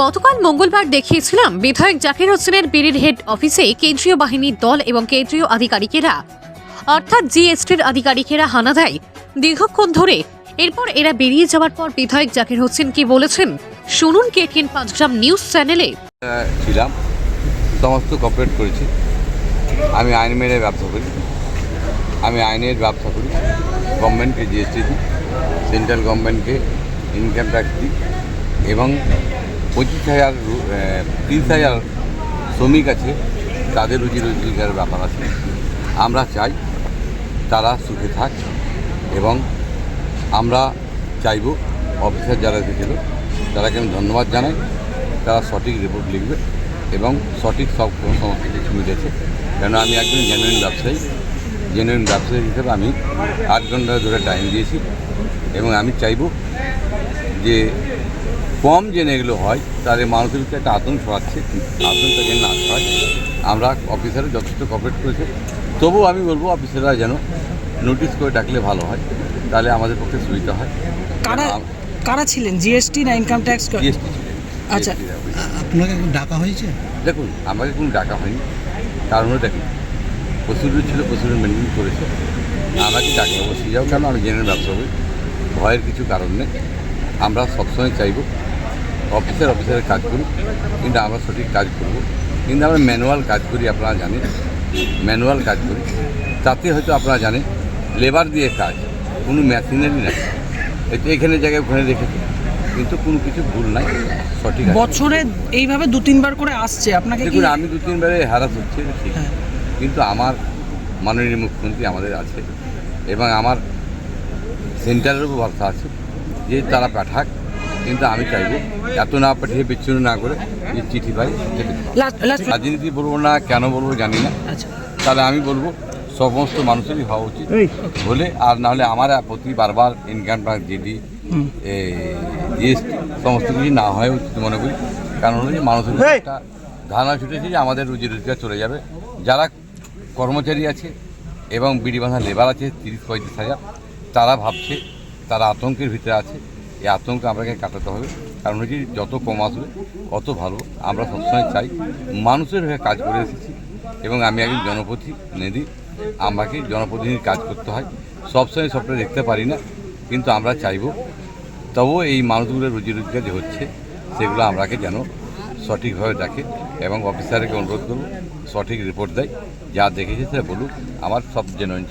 গতকাল মঙ্গলবার দেখিয়েছিলাম বিধায়ক জাকির হোসেনের বিড়ির হেড অফিসে কেন্দ্রীয় বাহিনীর দল এবং কেন্দ্রীয় আধিকারিকেরা। অর্থাৎ জিএসটির আধিকারিকেরা হানা দেয়। দীর্ঘক্ষণ ধরে এরপর এরা বেরিয়ে যাওয়ার পর বিধায়ক জাকির হোসেন কি বলেছেন? শুনুন কেটিএন পাঁচগ্রাম নিউজ চ্যানেলে। ছিলাম, সমস্ত কপারেট করেছি। আমি আইন মেনে ব্যবসা করি। আমি আইনের ব্যবসা করি। গভর্নমেন্টকে জিএসটি দিই। সেন্ট্রাল গভর্নমেন্টকে ইনকাম ট্যাক্স দিই। এবং পঁচিশ হাজার তিরিশ হাজার শ্রমিক আছে, তাদের রুজি রোজগারের ব্যাপার আছে। আমরা চাই তারা সুখে থাক এবং আমরা চাইব অফিসার যারা এসেছিল, তারাকে আমি ধন্যবাদ জানাই। তারা সঠিক রিপোর্ট লিখবে এবং সঠিক সব সমস্ত কিছু মিলেছে। কেন আমি একজন জেনুইন ব্যবসায়ী। জেনুইন ব্যবসায়ী হিসেবে আমি আট ঘণ্টা ধরে টাইম দিয়েছি এবং আমি চাইব যে কম যে এগুলো হয় তাহলে মানুষের ভিতরে একটা আতঙ্ক ছড়াচ্ছে আতঙ্কটা যেন না ছড়ায়। আমরা অফিসারে যথেষ্ট কপারেট করেছে। তবুও আমি বলব অফিসাররা যেন নোটিশ করে ডাকলে ভালো হয় তাহলে আমাদের পক্ষে সুবিধা হয়। কারা কারা ছিলেন? জিএসটি না ইনকাম ট্যাক্স জিএসটি আচ্ছা। আপনাকে ডাকা হয়েছে? দেখুন আমাকে কোনো ডাকা হয়নি। কারণ দেখুন প্রসিডিউর ছিল প্রসিডিউর মেনটেন করেছে। আমাকে ডাকলে অবশ্যই যাও কেন আমি জেনারেল ব্যবসা করি ভয়ের কিছু কারণ নেই। আমরা সবসময় চাইব অফিসার অফিসারের কাজ করুক কিন্তু আমরা সঠিক কাজ করব। কিন্তু আমরা ম্যানুয়াল কাজ করি আপনারা জানেন। ম্যানুয়াল কাজ করি। তাতে হয়তো আপনারা জানেন লেবার দিয়ে কাজ কোনো মেশিনারি নাই। এখানে জায়গায় ওখানে রেখেছে কিন্তু কোনো কিছু ভুল নাই সঠিক বছরে এইভাবে দু তিনবার করে আসছে আপনাকে দেখুন আমি দু তিনবারে হ্যারাস হচ্ছে হ্যাঁ। কিন্তু আমার মাননীয় মুখ্যমন্ত্রী আমাদের আছে। এবং আমার সেন্টারের উপর ভরসা আছে যে তারা পাঠাক। কিন্তু আমি চাইব এত না পাঠিয়ে বিচ্ছিন্ন না করে যে চিঠি পাই রাজনীতি বলব না কেন বলব জানি না। আচ্ছা। তাহলে আমি বলব সমস্ত মানুষেরই হওয়া উচিত। হলে আর না হলে আমার প্রতি বারবার ইনকাম ট্যাক্স জিডি জিএসটি সমস্ত কিছু না হয় উচিত মনে করি। কারণ হলো যে মানুষের একটা ধারণা ছুটেছে যে আমাদের রুজি রোজগার চলে যাবে। যারা কর্মচারী আছে এবং বিড়ি বাঁধা লেবার আছে তিরিশ পঁয়ত্রিশ হাজার তারা ভাবছে তারা আতঙ্কের ভিতরে আছে। এই আতঙ্ক আমাকে কাটাতে হবে। কারণ হচ্ছে যত কম আসবে, অত ভালো। আমরা সবসময় চাই মানুষের হয়ে কাজ করে এসেছি এবং আমি একজন জনপ্রতিনিধি আমাকে জনপ্রতিনিধির কাজ করতে হয়। সবসময় সবটা দেখতে পারি না, কিন্তু আমরা চাইব। তবুও এই মানুষগুলোর রুজি রোজগার যে হচ্ছে, সেগুলো আমরাকে যেন সঠিকভাবে দেখে এবং অফিসারকে অনুরোধ করব, সঠিক রিপোর্ট দেয়। যা দেখেছে সেটা বলুক। আমার সব জেনুইন